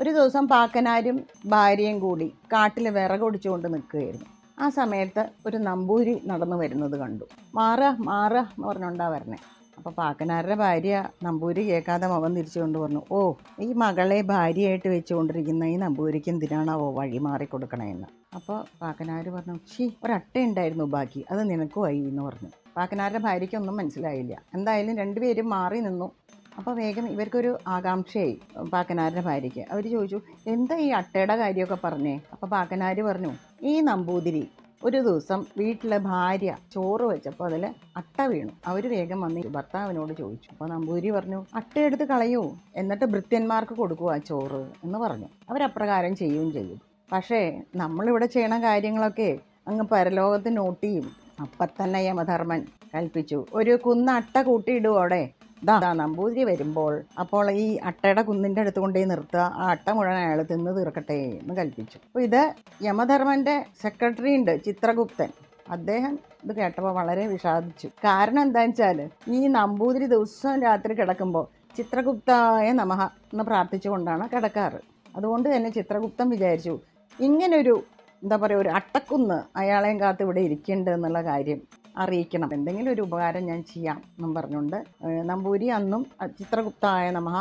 ഒരു ദിവസം പാക്കനാരും ഭാര്യയും കൂടി കാട്ടിൽ വിറകൊടിച്ചുകൊണ്ട് നിൽക്കുകയായിരുന്നു. ആ സമയത്ത് ഒരു നമ്പൂരി നടന്നു വരുന്നത് കണ്ടു. മാറ മാറ എന്ന് പറഞ്ഞുകൊണ്ടാ വരണേ. അപ്പോൾ പാക്കനാരുടെ ഭാര്യ നമ്പൂരി കേൾക്കാതെ മകൻ തിരിച്ചുകൊണ്ട് പറഞ്ഞു ഓ ഈ മകളെ ഭാര്യയായിട്ട് വെച്ചുകൊണ്ടിരിക്കുന്ന ഈ നമ്പൂരിക്ക് എന്തിനാണാവോ വഴി മാറി കൊടുക്കണമെന്ന് അപ്പോൾ പാക്കനാർ പറഞ്ഞു ഷീ ഒരട്ട ഉണ്ടായിരുന്നു ബാക്കി അത് നിനക്കുമായി എന്ന് പറഞ്ഞു. പാക്കനാരുടെ ഭാര്യയ്ക്കൊന്നും മനസ്സിലായില്ല. എന്തായാലും രണ്ടുപേരും മാറി നിന്നു. അപ്പോൾ വേഗം ഇവർക്കൊരു ആകാംക്ഷയായി പാക്കനാരുടെ ഭാര്യയ്ക്ക് അവർ ചോദിച്ചു എന്താ ഈ അട്ടയുടെ കാര്യമൊക്കെ പറഞ്ഞേ? അപ്പോൾ പാക്കനാർ പറഞ്ഞു ഈ നമ്പൂതിരി ഒരു ദിവസം വീട്ടിലെ ഭാര്യ ചോറ് വെച്ചപ്പോൾ അതിൽ അട്ട വീണു. അവർ വേഗം വന്ന് ഭർത്താവിനോട് ചോദിച്ചു. അപ്പോൾ നമ്പൂതിരി പറഞ്ഞു അട്ട എടുത്ത് കളയൂ എന്നിട്ട് ഭൃത്യന്മാർക്ക് കൊടുക്കുക ആ ചോറ് എന്ന് പറഞ്ഞു. അവരപ്രകാരം ചെയ്യുകയും ചെയ്യും. പക്ഷേ നമ്മളിവിടെ ചെയ്യണ കാര്യങ്ങളൊക്കെ അങ്ങ് പരലോകത്ത് നോട്ട് ചെയ്യും. അപ്പം തന്നെ യമധർമ്മൻ കൽപ്പിച്ചു ഒരു കുന്ന അട്ട കൂട്ടിയിടും അവിടെ? ദാ നമ്പൂതിരി വരുമ്പോൾ അപ്പോൾ ഈ അട്ടയുടെ കുന്നിന്റെ അടുത്ത് കൊണ്ടുപോയി നിർത്തുക. ആ അട്ട മുഴുവൻ അയാൾ തിന്ന് തീർക്കട്ടെ എന്ന് കൽപ്പിച്ചു. അപ്പോൾ ഇത് യമധർമ്മന്റെ സെക്രട്ടറി ഉണ്ട് ചിത്രഗുപ്തൻ. അദ്ദേഹം ഇത് കേട്ടപ്പോൾ വളരെ വിഷാദിച്ചു. കാരണം എന്താണെന്ന് വെച്ചാൽ ഈ നമ്പൂതിരി ദിവസവും രാത്രി കിടക്കുമ്പോൾ ചിത്രഗുപ്തായ നമഹ എന്ന് പ്രാർത്ഥിച്ചുകൊണ്ടാണ് കിടക്കാറ്. അതുകൊണ്ട് തന്നെ ചിത്രഗുപ്തൻ വിചാരിച്ചു ഇങ്ങനൊരു എന്താ പറയുക ഒരു അട്ടക്കുന്ന് അയാളെയും കാത്ത് ഇവിടെ ഇരിക്കുന്നുണ്ട് എന്നുള്ള കാര്യം. അറിയിക്കണം. എന്തെങ്കിലും ഒരു ഉപകാരം ഞാൻ ചെയ്യാം എന്നും പറഞ്ഞുകൊണ്ട് നമ്പൂരി അന്നും ചിത്രഗുപ്തായ നമഃ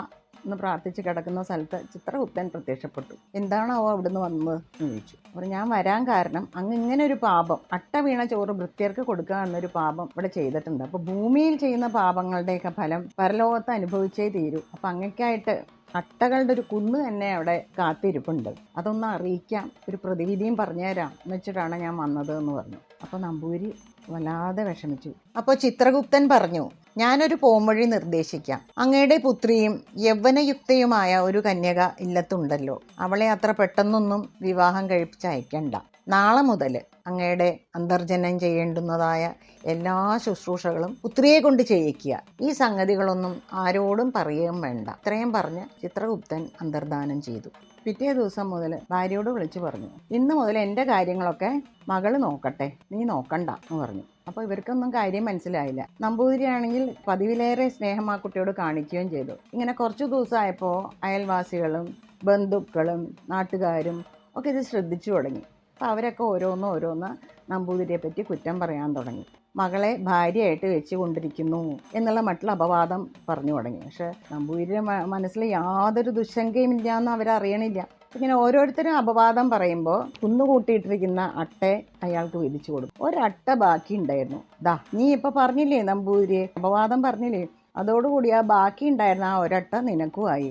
എന്ന് പ്രാർത്ഥിച്ച് കിടക്കുന്ന സ്ഥലത്ത് ചിത്രഗുപ്തൻ പ്രത്യക്ഷപ്പെട്ടു. എന്താണാവോ അവിടുന്ന് വന്നത് എന്ന് ചോദിച്ചു. അപ്പോൾ ഞാൻ വരാൻ കാരണം അങ്ങ് ഇങ്ങനെ ഒരു പാപം അട്ട വീണ ചോറ് വൃത്തിയർക്ക് കൊടുക്കുക എന്നൊരു പാപം ഇവിടെ ചെയ്തിട്ടുണ്ട്. അപ്പോൾ ഭൂമിയിൽ ചെയ്യുന്ന പാപങ്ങളുടെയൊക്കെ ഫലം പരലോകത്ത് അനുഭവിച്ചേ തീരൂ. അപ്പം അങ്ങക്കായിട്ട് അട്ടകളുടെ ഒരു കുന്ന് തന്നെ അവിടെ കാത്തിരിപ്പുണ്ട്. അതൊന്ന് അറിയിക്കാം. ഒരു പ്രതിവിധിയും പറഞ്ഞുതരാം. എന്ന് വെച്ചിട്ടാണ് ഞാൻ വന്നത് എന്ന് പറഞ്ഞു. അപ്പോൾ നമ്പൂരി വല്ലാതെ വിഷമിച്ചു. അപ്പോൾ ചിത്രഗുപ്തൻ പറഞ്ഞു ഞാനൊരു പോംവഴി നിർദ്ദേശിക്കാം. അങ്ങയുടെ പുത്രിയും യൗവനയുക്തയുമായ ഒരു കന്യക ഇല്ലത്തുണ്ടല്ലോ. അവളെ അത്ര പെട്ടെന്നൊന്നും വിവാഹം കഴിപ്പിച്ചയക്കണ്ട നാളെ മുതൽ അങ്ങയുടെ അന്തർജനം ചെയ്യേണ്ടുന്നതായ എല്ലാ ശുശ്രൂഷകളും പുത്രിയെ കൊണ്ട് ചെയ്യിക്കുക. ഈ സംഗതികളൊന്നും ആരോടും പറയുകയും വേണ്ട. ഇത്രയും പറഞ്ഞ് ചിത്രഗുപ്തൻ അന്തർദാനം ചെയ്തു. പിറ്റേ ദിവസം മുതൽ ഭാര്യയോട് വിളിച്ചു പറഞ്ഞു. ഇന്ന് മുതൽ എന്റെ കാര്യങ്ങളൊക്കെ മകൾ നോക്കട്ടെ. നീ നോക്കണ്ട എന്ന് പറഞ്ഞു. അപ്പോൾ ഇവർക്കൊന്നും കാര്യം മനസ്സിലായില്ല. നമ്പൂതിരിയാണെങ്കിൽ പതിവിലേറെ സ്നേഹം ആ കുട്ടിയോട് കാണിക്കുകയും ചെയ്തു. ഇങ്ങനെ കുറച്ച് ദിവസമായപ്പോൾ അയൽവാസികളും ബന്ധുക്കളും നാട്ടുകാരും ഒക്കെ ഇത് ശ്രദ്ധിച്ചു തുടങ്ങി. അപ്പോൾ അവരൊക്കെ ഓരോന്ന് ഓരോന്ന് നമ്പൂതിരിയെ പറ്റി കുറ്റം പറയാൻ തുടങ്ങി. മകളെ ഭാര്യയായിട്ട് വെച്ച് കൊണ്ടിരിക്കുന്നു എന്നുള്ള മറ്റുള്ള അപവാദം പറഞ്ഞു തുടങ്ങി. പക്ഷെ നമ്പൂതിരിയുടെ മനസ്സിൽ യാതൊരു ദുശങ്കയും ഇല്ല എന്ന് അവരറിയണില്ല ഇങ്ങനെ ഓരോരുത്തരും അപവാദം പറയുമ്പോൾ കുന്നുകൂട്ടിയിട്ടിരിക്കുന്ന അട്ടെ അയാൾക്ക് വിധിച്ചു കൊടുക്കും. ഒരട്ട ബാക്കി ഉണ്ടായിരുന്നു. ദാ നീ ഇപ്പൊ പറഞ്ഞില്ലേ നമ്പൂതിരിയെ? അപവാദം പറഞ്ഞില്ലേ? അതോടുകൂടി ആ ബാക്കി ഉണ്ടായിരുന്ന ആ ഒരട്ട നിനക്കുമായി.